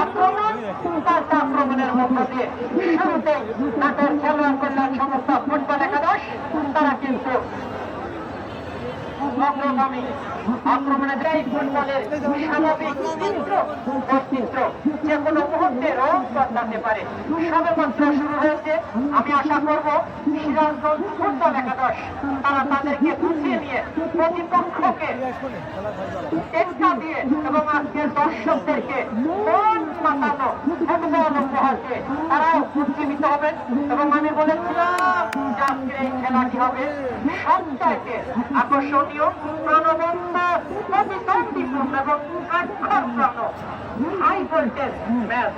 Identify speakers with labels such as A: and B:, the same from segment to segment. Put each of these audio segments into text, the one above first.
A: আক্রমণ পাল্টা আক্রমণের মধ্য দিয়ে শুরুতেই তাদের খেলোয়াড় কল্যাণ সংস্থা তারা কিন্তু অগ্রগামী আক্রমণে ফুটবলের স্বাভাবিক যে কোনো মুহূর্তে রং পারে। সবে শুরু হয়েছে। আমি আশা করব সিরাজগঞ্জ ফুটবল একাদশ, তারা তাদেরকে বুঝিয়ে নিয়ে প্রতিপক্ষকে টেক্কা দিয়ে এবং আজকের দর্শকদেরকে মন মাতানো ফুটবল উপহারকে তারাও উজ্জীবিত হবেন। এবং আমি বলেছিলাম যে আজকের এই খেলাটি হবে সবচাইতে আকর্ষণীয়, প্রাণবন্ত প্রতিদ্বন্দ্বীপূর্ণ এবং আক্ষরপ্রাণ হাই ভোল্টেজ ম্যাচ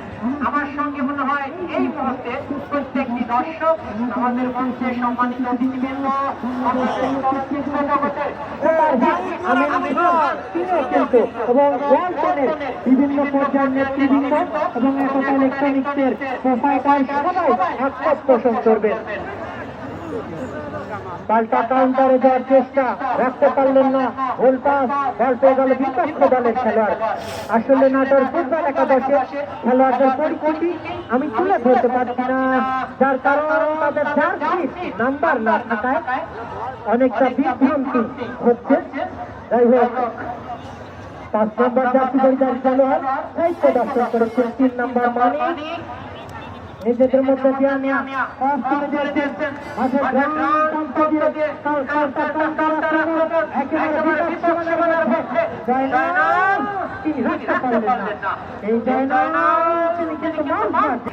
A: আমার সঙ্গে মনে হয় এই মুহূর্তে প্রত্যেকটি দর্শক আমাদের মঞ্চে সম্মানিত অতিথিবৃন্দ আমাদের চলচ্চিত্র জগতের
B: কিন্তু এবং বিভিন্ন পর্যায়ের নেতৃবৃন্দ এবং একতা ইলেকট্রনিক্সের প্রোফাইটার সবাই আত্মপ পোষণ করবেন। পাল্টা কাউন্টারে যাওয়ার চেষ্টা রাখতে পারলেন না গোল পাস বল পেয়ে গেল বিপক্ষ দলের খেলোয়াড়। আসলে নাটোর ফুটবল একাদশের খেলোয়াড়দের পরিচিতি আমি তুলে ধরতে পারছি না। যার কারণ তাদের জার্সি নাম্বার না থাকায় অনেকটা বিভ্রান্তি হচ্ছে। যাই হোক, পাঁচ নম্বর জাতীয় পরিবার খেলোয়াড় দায়িত্ব দর্শন করেছেন তিন নম্বর মানি নিজেদের মধ্যে একেবারে সীমানার জয়নাল তিনি রাখতে পারলেন না এই তিনি কিন্তু মারতে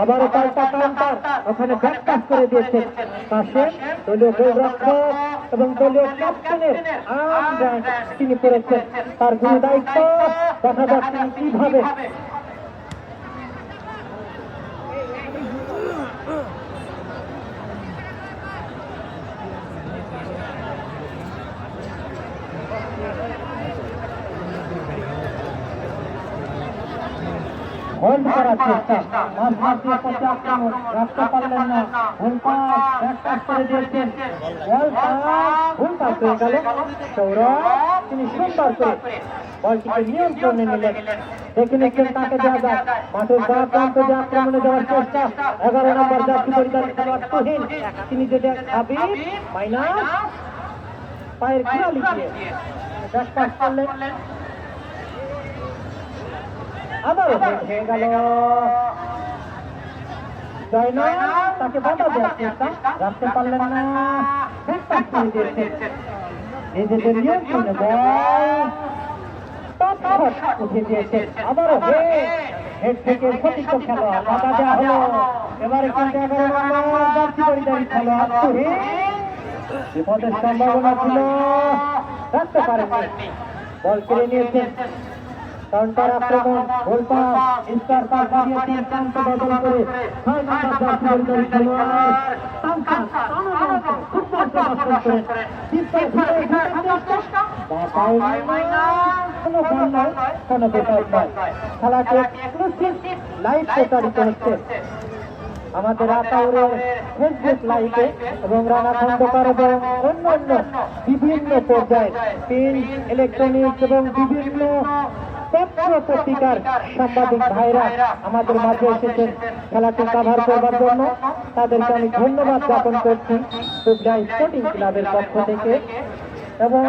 B: আবারও পাল্টা কাউন্টার ওখানে ব্যাকপাস করে পাশে দলীয় গোলরক্ষক এবং দলীয় ক্যাপ্টেনের আম তিনি করেছেন। তার গুরু দায়িত্ব দেখা যাক কীভাবে হোল্ড করার চেষ্টা। মাঝ মাঝে পথে আক্রমণ। রাখতে পারলেন না। ভুল পাস ব্যাকপাস করে দিয়েছেন। বল ভুল পাস হয়ে গেল। সৌরভ, তিনি সুন্দর করে বলটিকে নিয়ন্ত্রণে নিলেন। তিনি পায়ের আবারও হেড হয়ে গেল। জয়নাল তাকে বাধা দেওয়ার চেষ্টা রাখতে পারলেন না। ব্যাকপাস করে দিয়েছেন। নিজেদের নিয়ন্ত্রণে বল টপ উঠে দিয়েছেন। আবারও হেড হেড থেকে সতীর্থ খেলোয়াড় বাধা দেওয়া হলো। এবারে কিন্তু এগারো নম্বর জার্সি পরিধারী খেলোয়াড় তুহিন। বিপদের সম্ভাবনা ছিল। রাখতে পারেননি। বল কেড়ে নিয়েছেন। কাউন্টার আক্রমণ গোল পাস স্টার পাস দিয়েছেন প্রান্ত বদল করে ছয় নম্বর খেলোয়াড় ফুটবল প্রদর্শন করেন কোনো বল নয় কোনো বেকার নয় খেলাটি এক্সক্লুসিভ লাইভ প্রচারিত হচ্ছে। আমাদের আতাউরের ফেসবুক লাইভে এবং রানা খন্দকার এবং অন্যান্য বিভিন্ন পর্যায়ে প্রিন্ট ইলেকট্রনিক্স এবং বিভিন্ন পত্র পত্রিকার সাংবাদিক ভাইরা আমাদের মাঝে এসেছেন, খেলাটি কাভার করবার জন্য। তাদেরকে আমি ধন্যবাদ জ্ঞাপন করছি স্পোর্টিং ক্লাবের পক্ষ থেকে। এবং